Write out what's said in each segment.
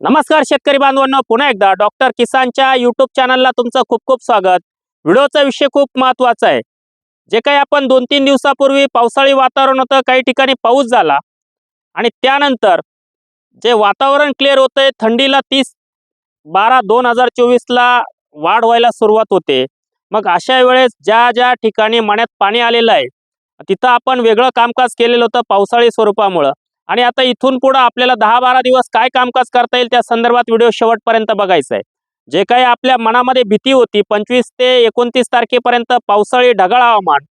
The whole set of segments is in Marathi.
नमस्कार शेतकरी बांधवांनो पुन्हा एकदा डॉक्टर किसानच्या युट्यूब चॅनलला तुमचं खूप खूप स्वागत. व्हिडिओचा विषय खूप महत्त्वाचा आहे. जे काही आपण दोन तीन दिवसापूर्वी पावसाळी वातावरण होतं काही ठिकाणी पाऊस झाला. आणि त्यानंतर जे वातावरण क्लिअर होतंय थंडीला तीस बारा दोन हजार चोवीसला वाढ व्हायला सुरुवात होते. मग अशा वेळेस ज्या ज्या ठिकाणी मण्यात पाणी आलेलं आहे तिथं आपण वेगळं कामकाज केलेलं होतं पावसाळी स्वरूपामुळं. आणि आता इथून पुढं आपल्याला दहा बारा दिवस काय कामकाज करता येईल त्या संदर्भात व्हिडिओ शेवटपर्यंत बघायचा आहे. जे काही आपल्या मनामध्ये भीती होती पंचवीस ते एकोणतीस तारखेपर्यंत पावसाळी ढगाळ हवामान.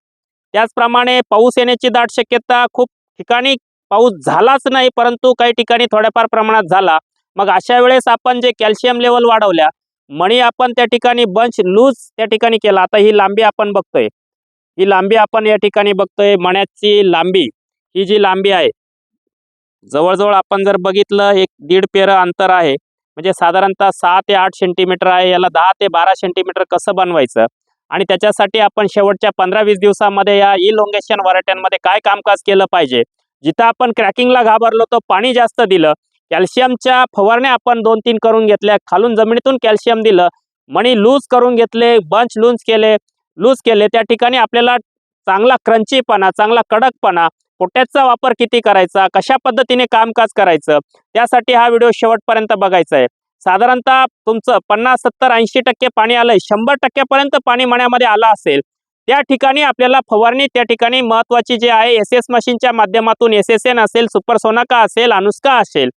त्याचप्रमाणे पाऊस येण्याची दाट शक्यता खूप ठिकाणी पाऊस झालाच नाही परंतु काही ठिकाणी थोड्याफार प्रमाणात झाला. मग अशा वेळेस आपण जे कॅल्शियम लेवल वाढवल्या मणी आपण त्या ठिकाणी बंच लूज त्या ठिकाणी केला. आता ही लांबी आपण बघतोय. ही लांबी आपण या ठिकाणी बघतोय मण्याची लांबी. ही जी लांबी आहे जवळजवळ आपण जर बघितलं एक दीड पेर अंतर आहे. म्हणजे साधारणतः सहा ते आठ सेंटीमीटर आहे. याला दहा ते बारा सेंटीमीटर कसं बनवायचं? आणि त्याच्यासाठी आपण शेवटच्या पंधरा वीस दिवसामध्ये या इलोंगेशन व्हरायट्यांमध्ये काय कामकाज केलं पाहिजे? जिथं आपण क्रॅकिंगला घाबरलो तर पाणी जास्त दिलं. कॅल्शियमच्या फवारण्या आपण दोन तीन करून घेतल्या. खालून जमिनीतून कॅल्शियम दिलं. मणी लूज करून घेतले बंच लूज केले लूज केले. त्या ठिकाणी आपल्याला चांगला क्रंचीपणा चांगला कडकपणा पोट्याचा वापर किती करायचा? कशा पद्धतीने कामकाज करायचं? त्यासाठी हा व्हिडिओ शेवटपर्यंत बघायचा आहे साधारणतः तुमचं पन्नास सत्तर ऐंशी टक्के पाणी आलंय शंभर टक्क्यापर्यंत पाणी मण्यामध्ये आलं असेल त्या ठिकाणी आपल्याला फवारणी त्या ठिकाणी महत्वाची जे आहे एस एस मशीनच्या माध्यमातून एस एस एन असेल सुपर सोनाका असेल अनुष्का असेल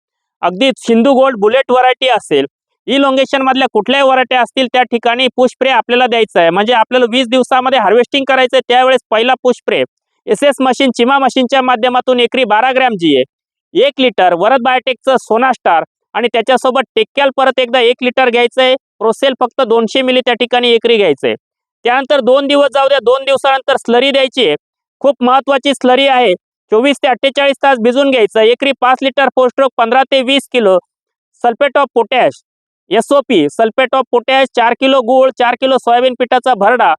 अगदी सिंधू गोल्ड बुलेट व्हरायटी असेल इलोंगेशन मधल्या कुठल्याही व्हरायटी असतील त्या ठिकाणी पुष्प्रे आपल्याला द्यायचं आहे म्हणजे आपल्याला वीस दिवसामध्ये हार्वेस्टिंग करायचं आहे त्यावेळेस पहिला पुष्प्रे एस एस मशीन चिमा मशीनच्या माध्यमातून एकरी बारा ग्रॅम जी आहे एक लिटर वरद बायोटेकचं सोना स्टार आणि त्याच्यासोबत टेक्याल परत एकदा एक लिटर घ्यायचंय. प्रोसेल फक्त दोनशे मिली त्या ठिकाणी एकरी घ्यायचंय. त्यानंतर दोन दिवस जाऊ द्या दोन दिवसानंतर स्लरी द्यायची आहे. खूप महत्वाची स्लरी आहे. चोवीस ते अठ्ठेचाळीस तास भिजून घ्यायचं. एकरी पाच लिटर फोस्ट्रोक पंधरा ते वीस kilo sulphate of potash S O P sulphate of potash चार किलो गूळ चार किलो सोयाबीन पिठाचा भरडा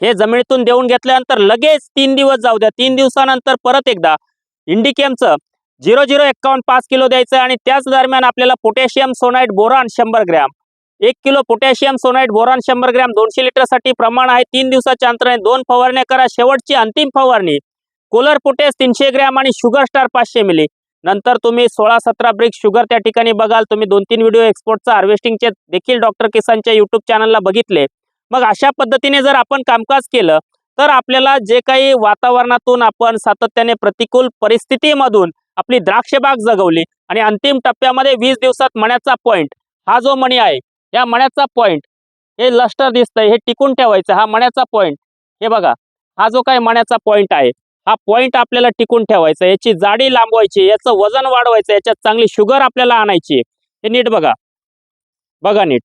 हे जमिनीतून देऊन घेतल्यानंतर लगेच तीन दिवस जाऊ द्या. तीन दिवसानंतर परत एकदा इंडिकेमचं झिरो झिरो एक्कावन्न पाच किलो द्यायचं आणि त्याच दरम्यान आपल्याला पोटॅशियम सोनाईट बोरान शंभर ग्रॅम. एक किलो पोटॅशियम सोनाईट बोरान शंभर ग्रॅम दोनशे लिटरसाठी प्रमाण आहे तीन दिवसाच्या अंतराने. दोन फवारण्या करा. शेवटची अंतिम फवारणी. कोलर पोटॅश तीनशे ग्रॅम आणि शुगर स्टार पाचशे मिली. नंतर तुम्ही सोळा सतरा ब्रिक्स शुगर त्या ठिकाणी बघाल. तुम्ही दोन तीन व्हिडिओ एक्सपोर्टचा हार्वेस्टिंगचे देखील डॉक्टर किसानच्या युट्यूब चॅनलला बघितले. मग अशा पद्धतीने जर आपण कामकाज केलं तर आपल्याला जे काही वातावरणातून आपण सातत्याने प्रतिकूल परिस्थितीमधून आपली द्राक्षबाग जगवली आणि अंतिम टप्प्यामध्ये वीस दिवसात मण्याचा पॉईंट हा जो मणी आहे या मण्याचा पॉईंट हे लस्टर दिसतंय हे टिकून ठेवायचं हा मण्याचा पॉईंट हे बघा हा जो काही मण्याचा पॉईंट आहे हा पॉईंट आपल्याला टिकून ठेवायचा याची जाडी लांबवायची याचं वजन वाढवायचं याच्यात चांगली शुगर आपल्याला आणायची. हे नीट बघा. बघा नीट.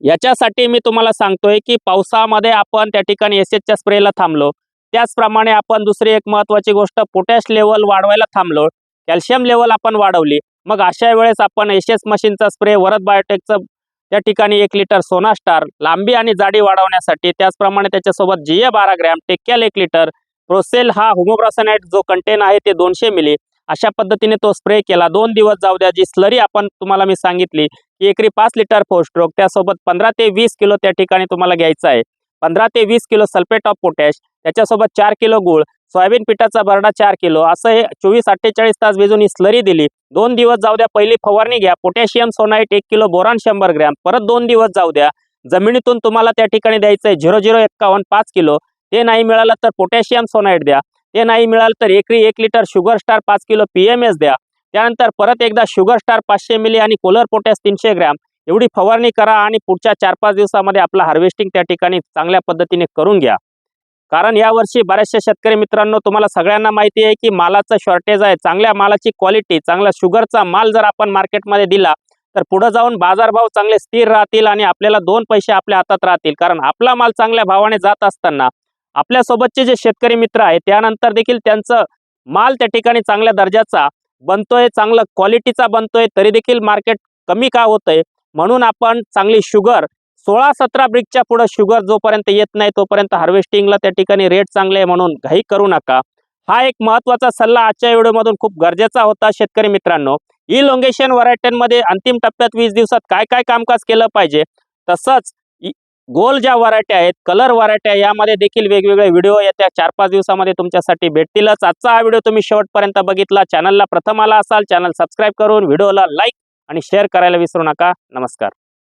याच्यासाठी मी तुम्हाला सांगतोय की पावसामध्ये आपण त्या ठिकाणी एस एचच्या स्प्रेला थांबलो. त्याचप्रमाणे आपण दुसरी एक महत्वाची गोष्ट पोटॅश लेवल वाढवायला थांबलो. कॅल्शियम लेवल आपण वाढवली. मग अशा वेळेस आपण एस एस मशीनचा स्प्रे वरद बायोटेकचं त्या ठिकाणी एक लिटर सोना स्टार लांबी आणि जाडी वाढवण्यासाठी त्याचप्रमाणे त्याच्यासोबत जी ए बारा ग्रॅम टेक्याल एक लिटर प्रोसेल हा होमोब्रासनाइट जो कंटेन आहे ते दोनशे मिली. अशा पद्धतीने तो स्प्रे केला. दोन दिवस जाऊ द्या जी स्लरी आपण तुम्हाला मी सांगितली की एकरी पाच लिटर फोस्ट्रोक त्यासोबत पंधरा ते वीस किलो त्या ठिकाणी तुम्हाला घ्यायचं आहे. पंधरा ते वीस किलो सल्फेट ऑफ पोटॅश त्याच्यासोबत चार किलो गुळ सोयाबीन पिठाचा भरडा चार किलो असं हे चोवीस अठ्ठेचाळीस तास भिजून ही स्लरी दिली. दोन दिवस जाऊ द्या पहिली फवारणी घ्या. पोटॅशियम सोनाईट एक किलो बोरान शंभर ग्रॅम. परत दोन दिवस जाऊ द्या. जमिनीतून तुम्हाला त्या ठिकाणी द्यायचं आहे झिरो झिरो एक्कावन्न पाच किलो. ते नाही मिळालं तर पोटॅशियम सोनाईट द्या. ते नाही मिळालं तर एकरी एक लिटर शुगर स्टार पाच किलो पी एम एस द्या. त्यानंतर परत एकदा शुगर स्टार पाचशे मिली आणि कोलर पोटॅश तीनशे ग्रॅम. एवढी फवारणी करा आणि पुढच्या चार पाच दिवसामध्ये आपलं हार्वेस्टिंग त्या ठिकाणी चांगल्या पद्धतीने करून घ्या. कारण यावर्षी बऱ्याचशा शेतकरी मित्रांनो तुम्हाला सगळ्यांना माहिती आहे की मालाचं शॉर्टेज आहे. चांगल्या मालाची क्वालिटी चांगला शुगरचा माल जर आपण मार्केटमध्ये दिला तर पुढे जाऊन बाजारभाव चांगले स्थिर राहतील आणि आपल्याला दोन पैसे आपल्या हातात राहतील. कारण आपला माल चांगल्या भावाने जात असताना आपल्यासोबतचे जे शेतकरी मित्र आहेत त्यानंतर देखील त्यांचं माल त्या ठिकाणी चांगल्या दर्जाचा बनतोय चांगलं क्वालिटीचा बनतोय तरी देखील मार्केट कमी का होतंय? म्हणून आपण चांगली शुगर सोळा सतरा ब्रिकच्या पुढं शुगर जोपर्यंत येत नाही तोपर्यंत हार्वेस्टिंगला त्या ठिकाणी रेट चांगले आहे म्हणून घाई करू नका. हा एक महत्त्वाचा सल्ला आजच्या व्हिडिओमधून खूप गरजेचा होता शेतकरी मित्रांनो. इलोंगेशन व्हरायट्यांमध्ये अंतिम टप्प्यात वीस दिवसात काय काय कामकाज केलं पाहिजे? तसंच गोल ज्या व्हरायटी आहेत कलर व्हरायटी यामध्ये देखील वेगवेगळे व्हिडिओ येत्या चार पाच दिवसामध्ये तुमच्यासाठी भेटतीलच. आजचा हा व्हिडिओ तुम्ही शेवटपर्यंत बघितला. चॅनलला प्रथम आला असाल चॅनल सबस्क्राईब करून व्हिडिओला लाईक आणि शेअर करायला विसरू नका. नमस्कार.